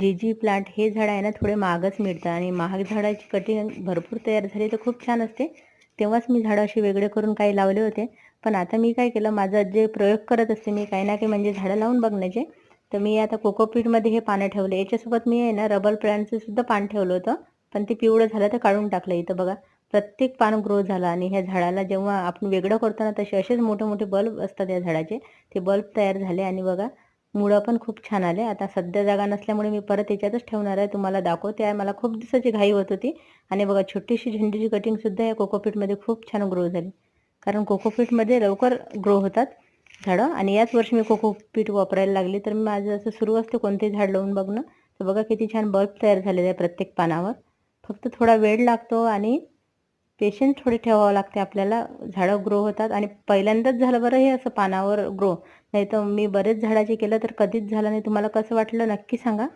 जे जी प्लांट हे झाड आहे ना थोडे महागच मिळतात आणि महाग झाडाची कटिंग भरपूर तयार झाली तर खूप छान असते. तेव्हाच मी झाडं असे वेगळे करून काही लावले होते. पण आता मी काय केलं माझा जे प्रयोग करत असते मी काही ना काही म्हणजे झाडं लावून बघण्याचे. तर मी आता कोकोपीटमध्ये हे पानं ठेवले. याच्यासोबत मी आहे ना रबर प्लांटचं सुद्धा पान ठेवलं होतं. पण ते पिवळं झालं तर काढून टाकलं इथं बघा. प्रत्येक पान ग्रो झाला आणि ह्या झाडाला जेव्हा आपण वेगळं करतो ना तसे असेच मोठे मोठे बल्ब असतात या झाडाचे. ते बल्ब तयार झाले आणि बघा मुळं पण खूप छान आले. आता सध्या जागा नसल्यामुळे मी परत याच्यातच ठेवणार आहे. तुम्हाला दाखवते. आहे मला खूप दिवसाची घाई होत होती. आणि बघा छोटीशी झेंडूची कटिंगसुद्धा या कोकोपीटमध्ये खूप छान ग्रो झाली. कारण कोकोपीटमध्ये लवकर ग्रो होतात झाडं. आणि याच वर्षी मी कोकोपीट वापरायला लागली. तर माझं असं सुरू असते कोणतेही झाड लावून बघणं. तर बघा किती छान बल्ब तयार झालेले आहे प्रत्येक पानावर. फक्त थोडा वेळ लागतो आणि पेशन्स थोडे ठेवावं लागते आपल्याला. झाडं ग्रो होतात. आणि पहिल्यांदाच झालं बरं हे असं पानावर ग्रो नाही तर मी बरेच झाडाचे केलं तर कधीच झालं नाही. तुम्हाला कसं वाटलं नक्की सांगा.